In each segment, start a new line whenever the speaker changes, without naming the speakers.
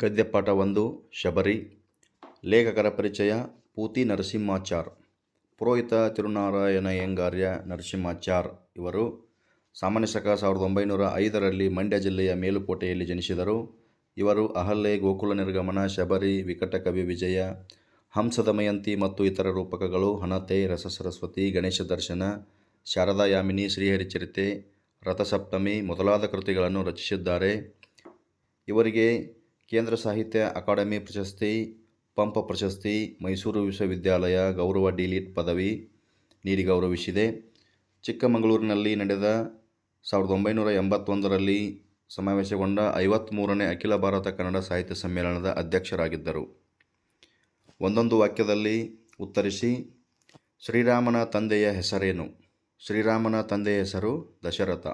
ಗದ್ಯಪಾಠ ಒಂದು, ಶಬರಿ. ಲೇಖಕರ ಪರಿಚಯ, ಪೂತಿ ನರಸಿಂಹಾಚಾರ್. ಪುರೋಹಿತ ತಿರುನಾರಾಯಣ ತಿರುನಾರಾಯಣಯ್ಯಂಗಾರ್ಯ ನರಸಿಂಹಾಚಾರ್ ಇವರು ಸಾಮಾನ್ಯ ಶಕ ಸಾವಿರದ ಒಂಬೈನೂರ ಐದರಲ್ಲಿ ಮಂಡ್ಯ ಜಿಲ್ಲೆಯ ಮೇಲುಕೋಟೆಯಲ್ಲಿ ಜನಿಸಿದರು. ಇವರು ಅಹಲ್ಲೆ ಗೋಕುಲ ನಿರ್ಗಮನ, ಶಬರಿ ವಿಕಟಕವಿ ವಿಜಯ ಹಂಸದಮಯಂತಿ ಮತ್ತು ಇತರ ರೂಪಕಗಳು ಹಣತೆ ರಸಸರಸ್ವತಿ ಗಣೇಶ ದರ್ಶನ ಶಾರದಾ ಯಾಮಿನಿ ಶ್ರೀಹರಿಚರಿತೆ, ರಥಸಪ್ತಮಿ ಮೊದಲಾದ ಕೃತಿಗಳನ್ನು ರಚಿಸಿದ್ದಾರೆ. ಇವರಿಗೆ ಕೇಂದ್ರ ಸಾಹಿತ್ಯ ಅಕಾಡೆಮಿ ಪ್ರಶಸ್ತಿ, ಪಂಪ ಪ್ರಶಸ್ತಿ, ಮೈಸೂರು ವಿಶ್ವವಿದ್ಯಾಲಯ ಗೌರವ ಡಿಲಿಟ್ ಪದವಿ ನೀಡಿ ಗೌರವಿಸಿದೆ. ಚಿಕ್ಕಮಗಳೂರಿನಲ್ಲಿ ನಡೆದ ಸಾವಿರದ ಒಂಬೈನೂರ ಎಂಬತ್ತೊಂದರಲ್ಲಿ ಸಮಾವೇಶಗೊಂಡ ಐವತ್ತ್ಮೂರನೇ ಅಖಿಲ ಭಾರತ ಕನ್ನಡ ಸಾಹಿತ್ಯ ಸಮ್ಮೇಳನದ ಅಧ್ಯಕ್ಷರಾಗಿದ್ದರು. ಒಂದೊಂದು ವಾಕ್ಯದಲ್ಲಿ ಉತ್ತರಿಸಿ, ಶ್ರೀರಾಮನ ತಂದೆಯ ಹೆಸರೇನು? ಶ್ರೀರಾಮನ ತಂದೆಯ ಹೆಸರು ದಶರಥ.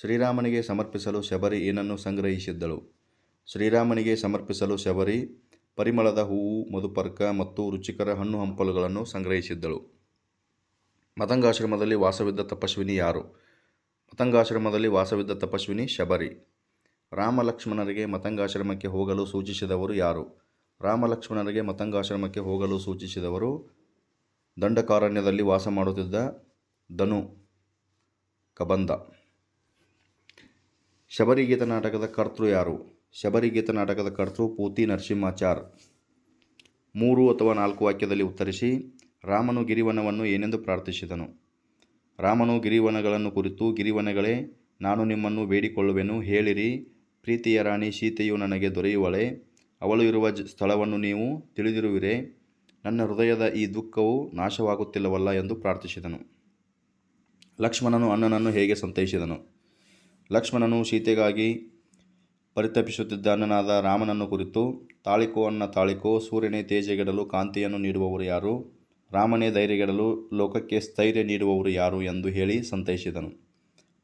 ಶ್ರೀರಾಮನಿಗೆ ಸಮರ್ಪಿಸಲು ಶಬರಿ ಏನನ್ನು ಸಂಗ್ರಹಿಸಿದ್ದಳು? ಶ್ರೀರಾಮನಿಗೆ ಸಮರ್ಪಿಸಲು ಶಬರಿ, ಪರಿಮಳದ ಹೂವು, ಮಧುಪರ್ಕ ಮತ್ತು ರುಚಿಕರ ಹಣ್ಣು ಹಂಪಲುಗಳನ್ನು ಸಂಗ್ರಹಿಸಿದ್ದಳು. ಮತಂಗಾಶ್ರಮದಲ್ಲಿ ವಾಸವಿದ್ದ ತಪಸ್ವಿನಿ ಯಾರು? ಮತಂಗಾಶ್ರಮದಲ್ಲಿ ವಾಸವಿದ್ದ ತಪಸ್ವಿನಿ ಶಬರಿ. ರಾಮ ಲಕ್ಷ್ಮಣರಿಗೆ ಮತಂಗಾಶ್ರಮಕ್ಕೆ ಹೋಗಲು ಸೂಚಿಸಿದವರು ಯಾರು? ರಾಮ ಲಕ್ಷ್ಮಣರಿಗೆ ಮತಂಗಾಶ್ರಮಕ್ಕೆ ಹೋಗಲು ಸೂಚಿಸಿದವರು ದಂಡಕಾರಣ್ಯದಲ್ಲಿ ವಾಸ ಮಾಡುತ್ತಿದ್ದ ಧನು ಕಬಂದ ಶಬರಿಗೀತ ನಾಟಕದ ಕರ್ತೃ ಯಾರು? ಶಬರಿಗೀತ ನಾಟಕದ ಕರ್ತೃ ಪೂತಿ ನರಸಿಂಹಾಚಾರ್. ಮೂರು ಅಥವಾ ನಾಲ್ಕು ವಾಕ್ಯದಲ್ಲಿ ಉತ್ತರಿಸಿ, ರಾಮನು ಗಿರಿವನವನ್ನು ಏನೆಂದು ಪ್ರಾರ್ಥಿಸಿದನು. ರಾಮನು ಗಿರಿವನಗಳನ್ನು ಕುರಿತು, ಗಿರಿವನಗಳೇ, ನಾನು ನಿಮ್ಮನ್ನು ಬೇಡಿಕೊಳ್ಳುವೆನು, ಹೇಳಿರಿ, ಪ್ರೀತಿಯ ರಾಣಿ ಸೀತೆಯು ನನಗೆ ದೊರೆಯುವಳೆ, ಅವಳು ಇರುವ ಸ್ಥಳವನ್ನು ನೀವು ತಿಳಿದಿರುವಿರೇ, ನನ್ನ ಹೃದಯದ ಈ ದುಃಖವು ನಾಶವಾಗುತ್ತಿಲ್ಲವಲ್ಲ ಎಂದು ಪ್ರಾರ್ಥಿಸಿದನು. ಲಕ್ಷ್ಮಣನು ಅಣ್ಣನನ್ನು ಹೇಗೆ ಸಂತೈಸಿದನು? ಲಕ್ಷ್ಮಣನು ಸೀತೆಗಾಗಿ ಪರಿತಪಿಸುತ್ತಿದ್ದ ಅಣ್ಣನಾದ ರಾಮನನ್ನು ಕುರಿತು ತಾಳಿಕೋ ಅನ್ನ ತಾಳಿಕೋ, ಸೂರ್ಯನೇ ತೇಜಗೆಡಲು ಕಾಂತಿಯನ್ನು ನೀಡುವವರು ಯಾರು? ರಾಮನೇ ಧೈರ್ಯಗೆಡಲು ಲೋಕಕ್ಕೆ ಸ್ಥೈರ್ಯ ನೀಡುವವರು ಯಾರು ಎಂದು ಹೇಳಿ ಸಂತೈಸಿದನು.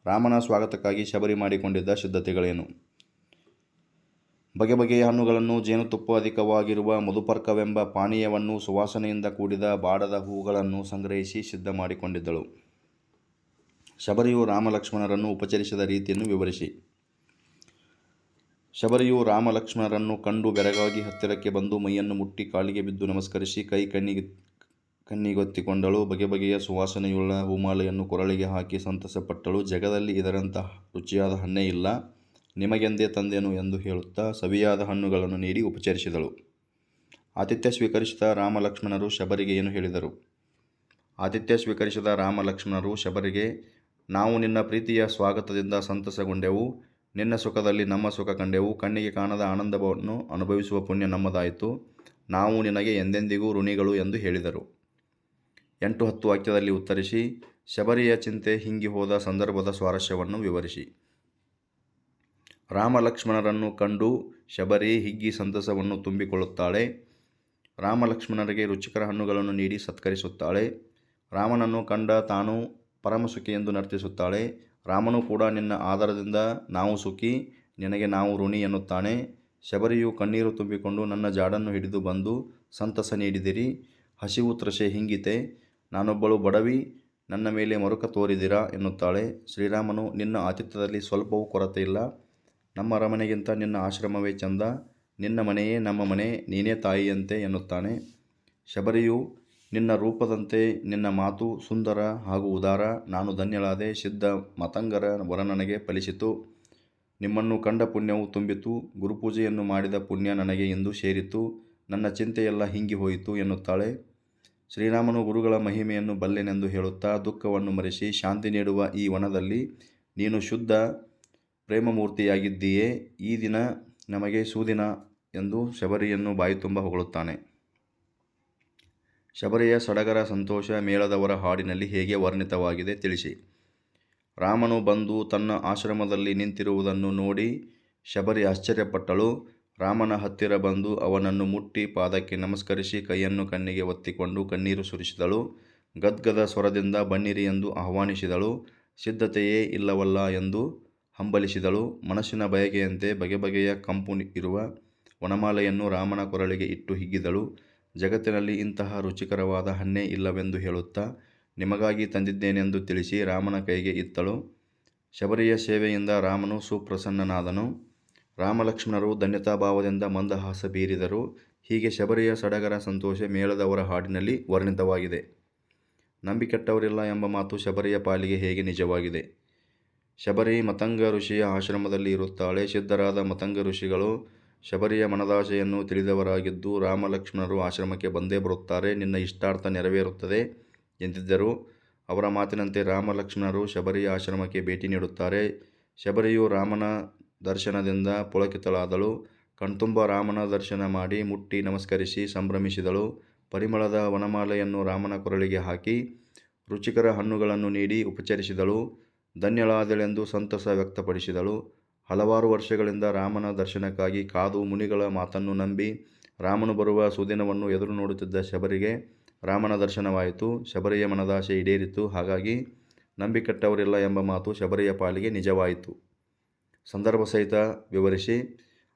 ರಾಮನ ಸ್ವಾಗತಕ್ಕಾಗಿ ಶಬರಿ ಮಾಡಿಕೊಂಡಿದ್ದ ಸಿದ್ಧತೆಗಳೇನು? ಬಗೆ ಬಗೆಯ ಹಣ್ಣುಗಳನ್ನು, ಜೇನುತುಪ್ಪ ಅಧಿಕವಾಗಿರುವ ಮಧುಪರ್ಕವೆಂಬ ಪಾನೀಯವನ್ನು ಸುವಾಸನೆಯಿಂದ ಕೂಡಿದ ಬಾಡದ ಹೂಗಳನ್ನು ಸಂಗ್ರಹಿಸಿ ಸಿದ್ಧ ಮಾಡಿಕೊಂಡಿದ್ದಳು. ಶಬರಿಯು ರಾಮಲಕ್ಷ್ಮಣರನ್ನು ಉಪಚರಿಸಿದ ರೀತಿಯನ್ನು ವಿವರಿಸಿ. ಶಬರಿಯು ರಾಮಲಕ್ಷ್ಮಣರನ್ನು ಕಂಡು ಬೆರಗಾಗಿ ಹತ್ತಿರಕ್ಕೆ ಬಂದು ಮೈಯನ್ನು ಮುಟ್ಟಿ ಕಾಲಿಗೆ ಬಿದ್ದು ನಮಸ್ಕರಿಸಿ ಕೈ ಕಣ್ಣಿಗೆ, ಕಣ್ಣಿಗೊತ್ತಿಕೊಂಡಳು. ಬಗೆ ಬಗೆಯ ಸುವಾಸನೆಯುಳ್ಳ ಹೂಮಾಲೆಯನ್ನು ಕೊರಳಿಗೆ ಹಾಕಿ ಸಂತಸಪಟ್ಟಳು. ಜಗದಲ್ಲಿ ಇದರಂತಹ ರುಚಿಯಾದ ಹಣ್ಣೇ ಇಲ್ಲ. ನಿಮಗೆಂದೇ ತಂದೆನು ಎಂದು ಹೇಳುತ್ತಾ ಸವಿಯಾದ ಹಣ್ಣುಗಳನ್ನು ನೀಡಿ ಉಪಚರಿಸಿದಳು. ಆತಿಥ್ಯ ಸ್ವೀಕರಿಸಿದ ರಾಮಲಕ್ಷ್ಮಣರು ಶಬರಿಗೆ ಏನು ಹೇಳಿದರು? ಆತಿಥ್ಯ ಸ್ವೀಕರಿಸಿದ ರಾಮಲಕ್ಷ್ಮಣರು ಶಬರಿಗೆ, ನಾವು ನಿನ್ನ ಪ್ರೀತಿಯ ಸ್ವಾಗತದಿಂದ ಸಂತಸಗೊಂಡೆವು. ನಿನ್ನ ಸುಖದಲ್ಲಿ ನಮ್ಮ ಸುಖ ಕಂಡೆವು. ಕಣ್ಣಿಗೆ ಕಾಣದ ಆನಂದವನ್ನು ಅನುಭವಿಸುವ ಪುಣ್ಯ ನಮ್ಮದಾಯಿತು. ನಾವು ನಿನಗೆ ಎಂದೆಂದಿಗೂ ಋಣಿಗಳು ಎಂದು ಹೇಳಿದರು. ಎಂಟು ಹತ್ತು ವಾಕ್ಯದಲ್ಲಿ ಉತ್ತರಿಸಿ, ಶಬರಿಯ ಚಿಂತೆ ಹಿಂಗಿ ಹೋದ ಸಂದರ್ಭದ ಸ್ವಾರಸ್ಯವನ್ನು ವಿವರಿಸಿ. ರಾಮಲಕ್ಷ್ಮಣರನ್ನು ಕಂಡು ಶಬರಿ ಹಿಗ್ಗಿ ಸಂತಸವನ್ನು ತುಂಬಿಕೊಳ್ಳುತ್ತಾಳೆ. ರಾಮಲಕ್ಷ್ಮಣರಿಗೆ ರುಚಿಕರ ಹಣ್ಣುಗಳನ್ನು ನೀಡಿ ಸತ್ಕರಿಸುತ್ತಾಳೆ. ರಾಮನನ್ನು ಕಂಡ ತಾನು ಪರಮಸುಖಿ ಎಂದು ನರ್ತಿಸುತ್ತಾಳೆ. ರಾಮನು ಕೂಡ ನಿನ್ನ ಆಧಾರದಿಂದ ನಾವು ಸುಖಿ, ನಿನಗೆ ನಾವು ಋಣಿ ಎನ್ನುತ್ತಾನೆ. ಶಬರಿಯು ಕಣ್ಣೀರು ತುಂಬಿಕೊಂಡು ನನ್ನ ಜಾಡನ್ನು ಹಿಡಿದು ಬಂದು ಸಂತಸ ನೀಡಿದಿರಿ. ಹಸಿವು ತ್ರಷೆ ಹಿಂಗಿತೆ. ನಾನೊಬ್ಬಳು ಬಡವಿ, ನನ್ನ ಮೇಲೆ ಮರುಕ ತೋರಿದಿರಾ ಎನ್ನುತ್ತಾಳೆ. ಶ್ರೀರಾಮನು ನಿನ್ನ ಆತಿಥ್ಯದಲ್ಲಿ ಸ್ವಲ್ಪವೂ ಕೊರತೆ ಇಲ್ಲ. ನಮ್ಮ ಅರಮನೆಗಿಂತ ನಿನ್ನ ಆಶ್ರಮವೇ ಚಂದ. ನಿನ್ನ ಮನೆಯೇ ನಮ್ಮ ಮನೆ, ನೀನೇ ತಾಯಿಯಂತೆ ಎನ್ನುತ್ತಾನೆ. ಶಬರಿಯು ನಿನ್ನ ರೂಪದಂತೆ ನಿನ್ನ ಮಾತು ಸುಂದರ ಹಾಗೂ ಉದಾರ. ನಾನು ಧನ್ಯಳಾದೆ. ಸಿದ್ಧ ಮತಂಗರ ವರ ನನಗೆ ಫಲಿಸಿತು. ನಿಮ್ಮನ್ನು ಕಂಡ ಪುಣ್ಯವು ತುಂಬಿತು. ಗುರುಪೂಜೆಯನ್ನು ಮಾಡಿದ ಪುಣ್ಯ ನನಗೆ ಎಂದು ಸೇರಿತು. ನನ್ನ ಚಿಂತೆಯೆಲ್ಲ ಹಿಂಗಿ ಹೋಯಿತು ಎನ್ನುತ್ತಾಳೆ. ಶ್ರೀರಾಮನು ಗುರುಗಳ ಮಹಿಮೆಯನ್ನು ಬಲ್ಲೆನೆಂದು ಹೇಳುತ್ತಾ ದುಃಖವನ್ನು ಮರೆಸಿ ಶಾಂತಿ ನೀಡುವ ಈ ವನದಲ್ಲಿ ನೀನು ಶುದ್ಧ ಪ್ರೇಮಮೂರ್ತಿಯಾಗಿದ್ದೀಯೇ. ಈ ದಿನ ನಮಗೆ ಸೂದಿನ ಎಂದು ಶಬರಿಯನ್ನು ಬಾಯಿತುಂಬ ಹೊಗಳುತ್ತಾನೆ. ಶಬರಿಯ ಸಡಗರ ಸಂತೋಷ ಮೇಳದವರ ಹಾಡಿನಲ್ಲಿ ಹೇಗೆ ವರ್ಣಿತವಾಗಿದೆ ತಿಳಿಸಿ. ರಾಮನು ಬಂದು ತನ್ನ ಆಶ್ರಮದಲ್ಲಿ ನಿಂತಿರುವುದನ್ನು ನೋಡಿ ಶಬರಿ ಆಶ್ಚರ್ಯಪಟ್ಟಳು. ರಾಮನ ಹತ್ತಿರ ಬಂದು ಅವನನ್ನು ಮುಟ್ಟಿ ಪಾದಕ್ಕೆ ನಮಸ್ಕರಿಸಿ ಕೈಯನ್ನು ಕಣ್ಣಿಗೆ ಒತ್ತಿಕೊಂಡು ಕಣ್ಣೀರು ಸುರಿಸಿದಳು. ಗದ್ಗದ ಸ್ವರದಿಂದ ಬನ್ನಿರಿ ಎಂದು ಆಹ್ವಾನಿಸಿದಳು. ಸಿದ್ಧತೆಯೇ ಇಲ್ಲವಲ್ಲ ಎಂದು ಹಂಬಲಿಸಿದಳು. ಮನಸ್ಸಿನ ಬಯಕೆಯಂತೆ ಬಗೆ ಬಗೆಯ ಕಂಪು ಇರುವ ವನಮಾಲೆಯನ್ನು ರಾಮನ ಕೊರಳಿಗೆ ಇಟ್ಟು ಹಿಗ್ಗಿದಳು. ಜಗತ್ತಿನಲ್ಲಿ ಇಂತಹ ರುಚಿಕರವಾದ ಹಣ್ಣೇ ಇಲ್ಲವೆಂದು ಹೇಳುತ್ತಾ, ನಿಮಗಾಗಿ ತಂದಿದ್ದೇನೆಂದು ತಿಳಿಸಿ ರಾಮನ ಕೈಗೆ ಇತ್ತಳು. ಶಬರಿಯ ಸೇವೆಯಿಂದ ರಾಮನು ಸುಪ್ರಸನ್ನನಾದನು. ರಾಮಲಕ್ಷ್ಮಣರು ಧನ್ಯತಾಭಾವದಿಂದ ಮಂದಹಾಸ ಬೀರಿದರು. ಹೀಗೆ ಶಬರಿಯ ಸಡಗರ ಸಂತೋಷ ಮೇಳದವರ ಹಾಡಿನಲ್ಲಿ ವರ್ಣಿತವಾಗಿದೆ. ನಂಬಿಕೆಟ್ಟವರಿಲ್ಲ ಎಂಬ ಮಾತು ಶಬರಿಯ ಪಾಲಿಗೆ ಹೇಗೆ ನಿಜವಾಗಿದೆ? ಶಬರಿ ಮತಂಗ ಋಷಿಯ ಆಶ್ರಮದಲ್ಲಿ ಇರುತ್ತಾಳೆ. ಸಿದ್ಧರಾದ ಮತಂಗ ಋಷಿಗಳು ಶಬರಿಯ ಮನದಾಶೆಯನ್ನು ತಿಳಿದವರಾಗಿದ್ದು ರಾಮಲಕ್ಷ್ಮಣರು ಆಶ್ರಮಕ್ಕೆ ಬಂದೇ ಬರುತ್ತಾರೆ, ನಿನ್ನ ಇಷ್ಟಾರ್ಥ ನೆರವೇರುತ್ತದೆ ಎಂದಿದ್ದರು. ಅವರ ಮಾತಿನಂತೆ ರಾಮಲಕ್ಷ್ಮಣರು ಶಬರಿಯ ಆಶ್ರಮಕ್ಕೆ ಭೇಟಿ ನೀಡುತ್ತಾರೆ. ಶಬರಿಯು ರಾಮನ ದರ್ಶನದಿಂದ ಪುಳಕಿತಳಾದಳು. ಕಣ್ತುಂಬ ರಾಮನ ದರ್ಶನ ಮಾಡಿ ಮುಟ್ಟಿ ನಮಸ್ಕರಿಸಿ ಸಂಭ್ರಮಿಸಿದಳು. ಪರಿಮಳದ ವನಮಾಲೆಯನ್ನು ರಾಮನ ಕೊರಳಿಗೆ ಹಾಕಿ ರುಚಿಕರ ಹಣ್ಣುಗಳನ್ನು ನೀಡಿ ಉಪಚರಿಸಿದಳು. ಧನ್ಯಳಾದಳೆಂದು ಸಂತಸ ವ್ಯಕ್ತಪಡಿಸಿದಳು. ಹಲವಾರು ವರ್ಷಗಳಿಂದ ರಾಮನ ದರ್ಶನಕ್ಕಾಗಿ ಕಾದು ಮುನಿಗಳ ಮಾತನ್ನು ನಂಬಿ ರಾಮನು ಬರುವ ಸುದಿನವನ್ನು ಎದುರು ನೋಡುತ್ತಿದ್ದ ಶಬರಿಗೆ ರಾಮನ ದರ್ಶನವಾಯಿತು. ಶಬರಿಯ ಮನದಾಶೆ ಈಡೇರಿತು. ಹಾಗಾಗಿ ನಂಬಿಕೆಟ್ಟವರಿಲ್ಲ ಎಂಬ ಮಾತು ಶಬರಿಯ ಪಾಲಿಗೆ ನಿಜವಾಯಿತು. ಸಂದರ್ಭ ಸಹಿತ ವಿವರಿಸಿ,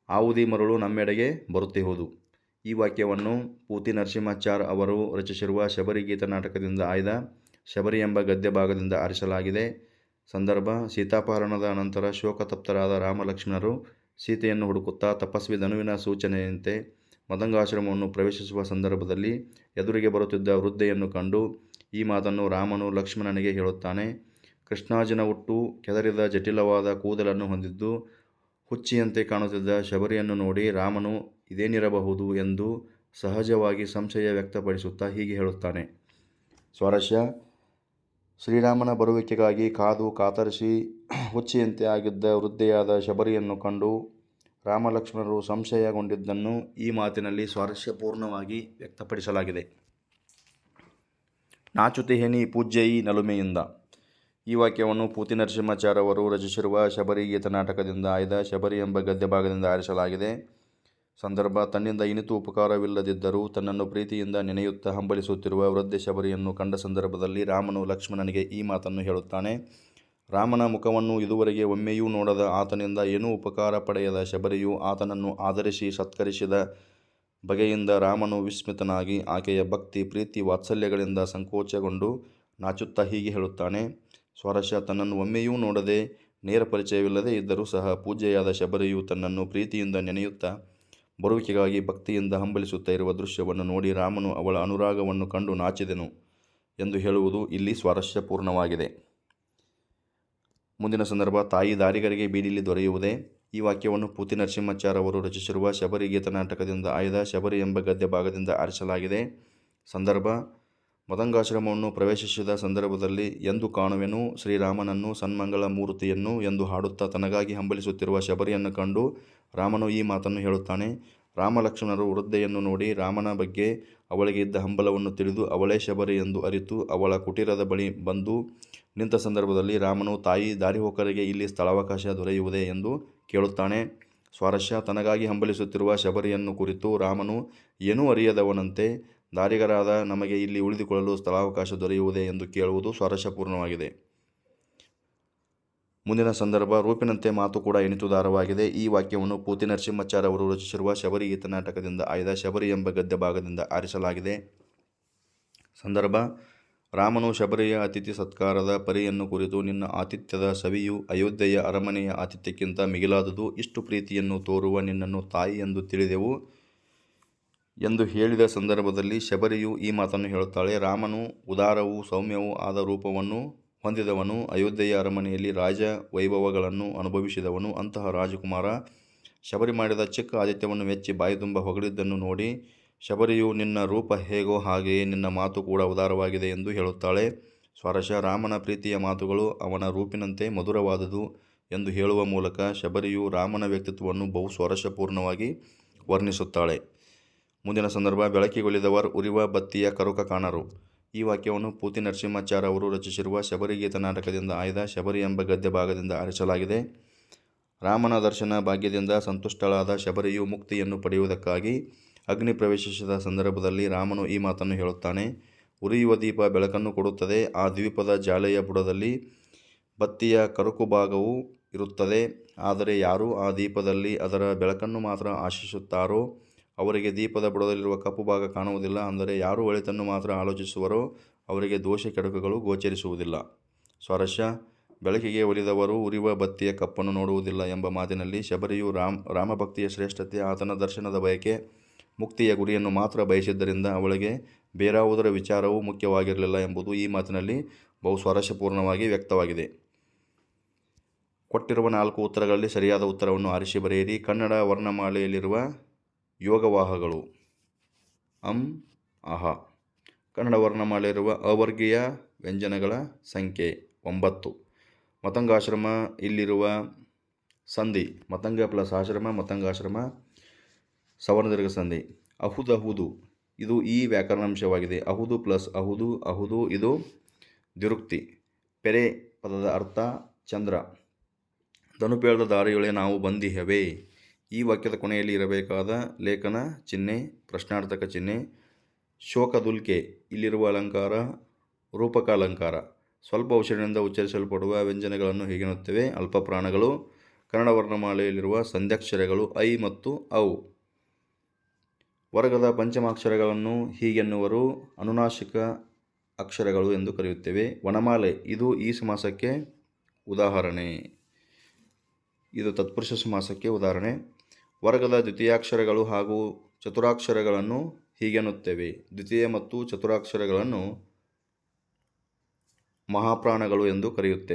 ಆವುದಿ ಮರಳು ನಮ್ಮೆಡೆಗೆ ಬರುತ್ತಿಹುದು ಈ ವಾಕ್ಯವನ್ನು ಪೂತಿ ನರಸಿಂಹಾಚಾರ್ ಅವರು ರಚಿಸಿರುವ ಶಬರಿ ಗೀತ ನಾಟಕದಿಂದ ಆಯ್ದ ಶಬರಿ ಎಂಬ ಗದ್ಯ ಭಾಗದಿಂದ ಆರಿಸಲಾಗಿದೆ. ಸಂದರ್ಭ, ಸೀತಾಪಹರಣದ ನಂತರ ಶೋಕತಪ್ತರಾದ ರಾಮಲಕ್ಷ್ಮಣರು ಸೀತೆಯನ್ನು ಹುಡುಕುತ್ತಾ ತಪಸ್ವಿ ಧನುವಿನ ಸೂಚನೆಯಂತೆ ಮದಂಗಾಶ್ರಮವನ್ನು ಪ್ರವೇಶಿಸುವ ಸಂದರ್ಭದಲ್ಲಿ ಎದುರಿಗೆ ಬರುತ್ತಿದ್ದ ವೃದ್ಧೆಯನ್ನು ಕಂಡು ಈ ಮಾತನ್ನು ರಾಮನು ಲಕ್ಷ್ಮಣನಿಗೆ ಹೇಳುತ್ತಾನೆ. ಕೃಷ್ಣಾಜಿನ ಹುಟ್ಟು ಕೆದರಿದ ಜಟಿಲವಾದ ಕೂದಲನ್ನು ಹೊಂದಿದ್ದು ಹುಚ್ಚಿಯಂತೆ ಕಾಣುತ್ತಿದ್ದ ಶಬರಿಯನ್ನು ನೋಡಿ ರಾಮನು ಇದೇನಿರಬಹುದು ಎಂದು ಸಹಜವಾಗಿ ಸಂಶಯ ವ್ಯಕ್ತಪಡಿಸುತ್ತಾ ಹೀಗೆ ಹೇಳುತ್ತಾನೆ. ಸ್ವಾರಸ್ಯ ಶ್ರೀರಾಮನ ಬರುವಿಕೆಗಾಗಿ ಕಾದು ಕಾತರಿಸಿ ಹುಚ್ಚಿಯಂತೆ ಆಗಿದ್ದ ವೃದ್ಧೆಯಾದ ಶಬರಿಯನ್ನು ಕಂಡು ರಾಮಲಕ್ಷ್ಮಣರು ಸಂಶಯಗೊಂಡಿದ್ದನ್ನು ಈ ಮಾತಿನಲ್ಲಿ ಸ್ವಾರಸ್ಯಪೂರ್ಣವಾಗಿ ವ್ಯಕ್ತಪಡಿಸಲಾಗಿದೆ. ನಾಚುತಿಹೆನಿ ಪೂಜ್ಯಯಿ ನಲುಮೆಯಿಂದ. ಈ ವಾಕ್ಯವನ್ನು ಪೂತಿ ನರಸಿಂಹಾಚಾರ್ಯವರು ರಚಿಸಿರುವ ಶಬರಿ ಗೀತ ನಾಟಕದಿಂದ ಆಯ್ದ ಶಬರಿ ಎಂಬ ಗದ್ಯ ಭಾಗದಿಂದ ಆರಿಸಲಾಗಿದೆ. ಸಂದರ್ಭ ತನ್ನಿಂದ ಇನಿತು ಉಪಕಾರವಿಲ್ಲದಿದ್ದರೂ ತನ್ನನ್ನು ಪ್ರೀತಿಯಿಂದ ನೆನೆಯುತ್ತಾ ಹಂಬಲಿಸುತ್ತಿರುವ ವೃದ್ಧೆ ಶಬರಿಯನ್ನು ಕಂಡ ಸಂದರ್ಭದಲ್ಲಿ ರಾಮನು ಲಕ್ಷ್ಮಣನಿಗೆ ಈ ಮಾತನ್ನು ಹೇಳುತ್ತಾನೆ, ರಾಮನ ಮುಖವನ್ನು ಇದುವರೆಗೆ ಒಮ್ಮೆಯೂ ನೋಡದ ಆತನಿಂದ ಏನೂ ಉಪಕಾರ ಪಡೆಯದ ಶಬರಿಯು ಆತನನ್ನು ಆಧರಿಸಿ ಸತ್ಕರಿಸಿದ ಬಗೆಯಿಂದ ರಾಮನು ವಿಸ್ಮಿತನಾಗಿ ಆಕೆಯ ಭಕ್ತಿ, ಪ್ರೀತಿ, ವಾತ್ಸಲ್ಯಗಳಿಂದ ಸಂಕೋಚಗೊಂಡು ನಾಚುತ್ತಾ ಹೀಗೆ ಹೇಳುತ್ತಾನೆ, ಸ್ವರಶ ತನ್ನನ್ನು ಒಮ್ಮೆಯೂ ನೋಡದೆ ನೇರ ಪರಿಚಯವಿಲ್ಲದೆ ಇದ್ದರೂ ಸಹ ಪೂಜೆಯಾದ ಶಬರಿಯು ತನ್ನನ್ನು ಪ್ರೀತಿಯಿಂದ ನೆನೆಯುತ್ತಾ ಬರುವಿಕೆಗಾಗಿ ಭಕ್ತಿಯಿಂದ ಹಂಬಲಿಸುತ್ತಾ ಇರುವ ದೃಶ್ಯವನ್ನು ನೋಡಿ ರಾಮನು ಅವಳ ಅನುರಾಗವನ್ನು ಕಂಡು ನಾಚಿದೆನು ಎಂದು ಹೇಳುವುದು ಇಲ್ಲಿ ಸ್ವಾರಸ್ಯಪೂರ್ಣವಾಗಿದೆ. ಮುಂದಿನ ಸಂದರ್ಭ, ತಾಯಿ ದಾರಿಗರಿಗೆ ಬೀಡಿಲಿ ದೊರೆಯುವುದೇ? ಈ ವಾಕ್ಯವನ್ನು ಪೂತಿ ನರಸಿಂಹಾಚಾರ್ ಅವರು ರಚಿಸಿರುವ ಶಬರಿ ಗೀತ ನಾಟಕದಿಂದ ಆಯ್ದ ಶಬರಿ ಎಂಬ ಗದ್ಯ ಭಾಗದಿಂದ ಆರಿಸಲಾಗಿದೆ. ಸಂದರ್ಭ ಮದಂಗಾಶ್ರಮವನ್ನು ಪ್ರವೇಶಿಸಿದ ಸಂದರ್ಭದಲ್ಲಿ ಎಂದು ಕಾಣುವೆನು, ಶ್ರೀರಾಮನನ್ನು ಸನ್ಮಂಗಳ ಮೂರ್ತಿಯನ್ನು ಎಂದು ಹಾಡುತ್ತಾ ತನಗಾಗಿ ಹಂಬಲಿಸುತ್ತಿರುವ ಶಬರಿಯನ್ನು ಕಂಡು ರಾಮನು ಈ ಮಾತನ್ನು ಹೇಳುತ್ತಾನೆ. ರಾಮಲಕ್ಷ್ಮಣರು ವೃದ್ಧೆಯನ್ನು ನೋಡಿ ರಾಮನ ಬಗ್ಗೆ ಅವಳಿಗೆ ಇದ್ದ ಹಂಬಲವನ್ನು ತಿಳಿದು ಅವಳೇ ಶಬರಿ ಎಂದು ಅರಿತು ಅವಳ ಕುಟೀರದ ಬಳಿ ಬಂದು ನಿಂತ ಸಂದರ್ಭದಲ್ಲಿ ರಾಮನು, ತಾಯಿ ದಾರಿಹೋಕರಿಗೆ ಇಲ್ಲಿ ಸ್ಥಳಾವಕಾಶ ದೊರೆಯುವುದೇ ಎಂದು ಕೇಳುತ್ತಾನೆ. ಸ್ವಾರಸ್ಯ, ತನಗಾಗಿ ಹಂಬಲಿಸುತ್ತಿರುವ ಶಬರಿಯನ್ನು ಕುರಿತು ರಾಮನು ಏನೂ ಅರಿಯದವನಂತೆ ದಾರಿಗರಾದ ನಮಗೆ ಇಲ್ಲಿ ಉಳಿದುಕೊಳ್ಳಲು ಸ್ಥಳಾವಕಾಶ ದೊರೆಯುವುದೇ ಎಂದು ಕೇಳುವುದು ಸ್ವಾರಸ್ಯಪೂರ್ಣವಾಗಿದೆ. ಮುಂದಿನ ಸಂದರ್ಭ ರೂಪಿನಂತೆ ಮಾತು ಕೂಡ ಎಣಿತುದಾರವಾಗಿದೆ. ಈ ವಾಕ್ಯವನ್ನು ಪೂತಿ ನರಸಿಂಹಾಚಾರ್ಯ ಅವರು ರಚಿಸಿರುವ ಶಬರಿ ಗೀತ ನಾಟಕದಿಂದ ಆಯ್ದ ಶಬರಿ ಎಂಬ ಗದ್ಯ ಭಾಗದಿಂದ ಆರಿಸಲಾಗಿದೆ. ಸಂದರ್ಭ, ರಾಮನು ಶಬರಿಯ ಅತಿಥಿ ಸತ್ಕಾರದ ಪರಿಯನ್ನು ಕುರಿತು ನಿನ್ನ ಆತಿಥ್ಯದ ಸವಿಯು ಅಯೋಧ್ಯೆಯ ಅರಮನೆಯ ಆತಿಥ್ಯಕ್ಕಿಂತ ಮಿಗಿಲಾದುದು. ಇಷ್ಟು ಪ್ರೀತಿಯನ್ನು ತೋರುವ ನಿನ್ನನ್ನು ತಾಯಿ ಎಂದು ತಿಳಿದೆವು. ಎಂದು ಹೇಳಿದ ಸಂದರ್ಭದಲ್ಲಿ ಶಬರಿಯು ಈ ಮಾತನ್ನು ಹೇಳುತ್ತಾಳೆ, ರಾಮನು ಉದಾರವೂ ಸೌಮ್ಯವೂ ಆದ ರೂಪವನ್ನು ಹೊಂದಿದವನು, ಅಯೋಧ್ಯೆಯ ಅರಮನೆಯಲ್ಲಿ ರಾಜ ವೈಭವಗಳನ್ನು ಅನುಭವಿಸಿದವನು, ಅಂತಹ ರಾಜಕುಮಾರ ಶಬರಿ ಮಾಡಿದ ಚಿಕ್ಕ ಆದಿತ್ಯವನ್ನು ಮೆಚ್ಚಿ ಬಾಯಿತುಂಬ ಹೊಗಳಿದ್ದನ್ನು ನೋಡಿ ಶಬರಿಯು, ನಿನ್ನ ರೂಪ ಹೇಗೋ ಹಾಗೆಯೇ ನಿನ್ನ ಮಾತು ಕೂಡ ಉದಾರವಾಗಿದೆ ಎಂದು ಹೇಳುತ್ತಾಳೆ. ಸ್ವರಶ ರಾಮನ ಪ್ರೀತಿಯ ಮಾತುಗಳು ಅವನ ರೂಪಿನಂತೆ ಮಧುರವಾದುದು ಎಂದು ಹೇಳುವ ಮೂಲಕ ಶಬರಿಯು ರಾಮನ ವ್ಯಕ್ತಿತ್ವವನ್ನು ಬಹು ಸ್ವರಶಪೂರ್ಣವಾಗಿ ವರ್ಣಿಸುತ್ತಾಳೆ. ಮುಂದಿನ ಸಂದರ್ಭ ಬೆಳಕಿಗೊಳಿದವರ್ ಉರಿವ ಬತ್ತಿಯ ಕರುಕ ಕಾಣರು. ಈ ವಾಕ್ಯವನ್ನು ಪೂತಿ ನರಸಿಂಹಾಚಾರ್ ಅವರು ರಚಿಸಿರುವ ಶಬರಿಗೀತ ನಾಟಕದಿಂದ ಆಯ್ದ ಶಬರಿ ಎಂಬ ಗದ್ಯ ಭಾಗದಿಂದ ಆರಿಸಲಾಗಿದೆ. ರಾಮನ ದರ್ಶನ ಭಾಗ್ಯದಿಂದ ಸಂತುಷ್ಟಳಾದ ಶಬರಿಯು ಮುಕ್ತಿಯನ್ನು ಪಡೆಯುವುದಕ್ಕಾಗಿ ಅಗ್ನಿ ಪ್ರವೇಶಿಸಿದ ಸಂದರ್ಭದಲ್ಲಿ ರಾಮನು ಈ ಮಾತನ್ನು ಹೇಳುತ್ತಾನೆ. ಉರಿಯುವ ದೀಪ ಬೆಳಕನ್ನು ಕೊಡುತ್ತದೆ, ಆ ದ್ವೀಪದ ಜಾಲೆಯ ಬುಡದಲ್ಲಿ ಬತ್ತಿಯ ಕರುಕು ಭಾಗವು ಇರುತ್ತದೆ. ಆದರೆ ಯಾರು ಆ ದೀಪದಲ್ಲಿ ಅದರ ಬೆಳಕನ್ನು ಮಾತ್ರ ಆಶಿಸುತ್ತಾರೋ ಅವರಿಗೆ ದೀಪದ ಬುಡದಲ್ಲಿರುವ ಕಪ್ಪು ಭಾಗ ಕಾಣುವುದಿಲ್ಲ ಅಂದರೆ ಯಾರು ಒಳಿತನ್ನು ಮಾತ್ರ ಆಲೋಚಿಸುವರೋ ಅವರಿಗೆ ದೋಷ ಕೆಡುಕುಗಳು ಗೋಚರಿಸುವುದಿಲ್ಲ. ಸ್ವಾರಸ್ಯ, ಬೆಳಕಿಗೆ ಒಲಿದವರು ಉರಿಯುವ ಬತ್ತಿಯ ಕಪ್ಪನ್ನು ನೋಡುವುದಿಲ್ಲ ಎಂಬ ಮಾತಿನಲ್ಲಿ ಶಬರಿಯು ರಾಮ್, ರಾಮಭಕ್ತಿಯ ಶ್ರೇಷ್ಠತೆ, ಆತನ ದರ್ಶನದ ಬಯಕೆ, ಮುಕ್ತಿಯ ಗುರಿಯನ್ನು ಮಾತ್ರ ಬಯಸಿದ್ದರಿಂದ ಅವಳಿಗೆ ಬೇರಾವುದರ ವಿಚಾರವೂ ಮುಖ್ಯವಾಗಿರಲಿಲ್ಲ ಎಂಬುದು ಈ ಮಾತಿನಲ್ಲಿ ಬಹು ಸ್ವಾರಸ್ಯಪೂರ್ಣವಾಗಿ ವ್ಯಕ್ತವಾಗಿದೆ. ಕೊಟ್ಟಿರುವ ನಾಲ್ಕು ಉತ್ತರಗಳಲ್ಲಿ ಸರಿಯಾದ ಉತ್ತರವನ್ನು ಆರಿಸಿ ಬರೆಯಿರಿ. ಕನ್ನಡ ವರ್ಣಮಾಲೆಯಲ್ಲಿರುವ ಯೋಗವಾಹಗಳು. ಅಂ, ಅಹ. ಕನ್ನಡ ವರ್ಣಮಾಲೆಯಿರುವ ಅವರ್ಗೀಯ ವ್ಯಂಜನಗಳ ಸಂಖ್ಯೆ ಒಂಬತ್ತು. ಮತಂಗಾಶ್ರಮ ಇಲ್ಲಿರುವ ಸಂಧಿ, ಮತಂಗ ಪ್ಲಸ್ ಆಶ್ರಮ, ಮತಂಗಾಶ್ರಮ ಸವರ್ಣದೀರ್ಘ ಸಂಧಿ. ಅಹುದಹುದು, ಇದು ಈ ವ್ಯಾಕರಣಾಂಶವಾಗಿದೆ. ಅಹುದು ಪ್ಲಸ್ ಅಹುದು ಅಹುದು, ಇದು ದ್ವಿರುಕ್ತಿ. ಪೆರೆ ಪದದ ಅರ್ಥ ಚಂದ್ರ. ತನುಪೇಳದ ದಾರಿಯೊಳೆ ನಾವು ಬಂದಿಹವೆ. ಈ ವಾಕ್ಯದ ಕೊನೆಯಲ್ಲಿ ಇರಬೇಕಾದ ಲೇಖನ, ಚಿಹ್ನೆ, ಪ್ರಶ್ನಾರ್ಥಕ ಚಿಹ್ನೆ, ಶೋಕದುಲ್ಕೆ, ಇಲ್ಲಿರುವ ಅಲಂಕಾರ ರೂಪಕ ಅಲಂಕಾರ ಸ್ವಲ್ಪ ಔಷಧಿಯಿಂದ ಉಚ್ಚರಿಸಲ್ಪಡುವ ವ್ಯಂಜನಗಳನ್ನು ಹೀಗೆನ್ನುತ್ತೇವೆ ಅಲ್ಪ ಪ್ರಾಣಗಳು, ಕನ್ನಡ ವರ್ಣಮಾಲೆಯಲ್ಲಿರುವ ಸಂಧ್ಯಾಕ್ಷರಗಳು, ಐ ಮತ್ತು ಔ ವರ್ಗದ ಪಂಚಮಾಕ್ಷರಗಳನ್ನು ಹೀಗೆನ್ನುವರು ಅನುನಾಶಿಕ ಅಕ್ಷರಗಳು ಎಂದು ಕರೆಯುತ್ತೇವೆ. ವನಮಾಲೆ, ಇದು ಈ ಸಮಾಸಕ್ಕೆ ಉದಾಹರಣೆ. ಇದು ತತ್ಪುರುಷ ಸಮಾಸಕ್ಕೆ ಉದಾಹರಣೆ. ವರ್ಗದ ದ್ವಿತೀಯಾಕ್ಷರಗಳು ಹಾಗೂ ಚತುರಾಕ್ಷರಗಳನ್ನು ಹೀಗೆನ್ನುತ್ತೇವೆ. ದ್ವಿತೀಯ ಮತ್ತು ಚತುರಾಕ್ಷರಗಳನ್ನು ಮಹಾಪ್ರಾಣಗಳು ಎಂದು ಕರೆಯುತ್ತೇವೆ.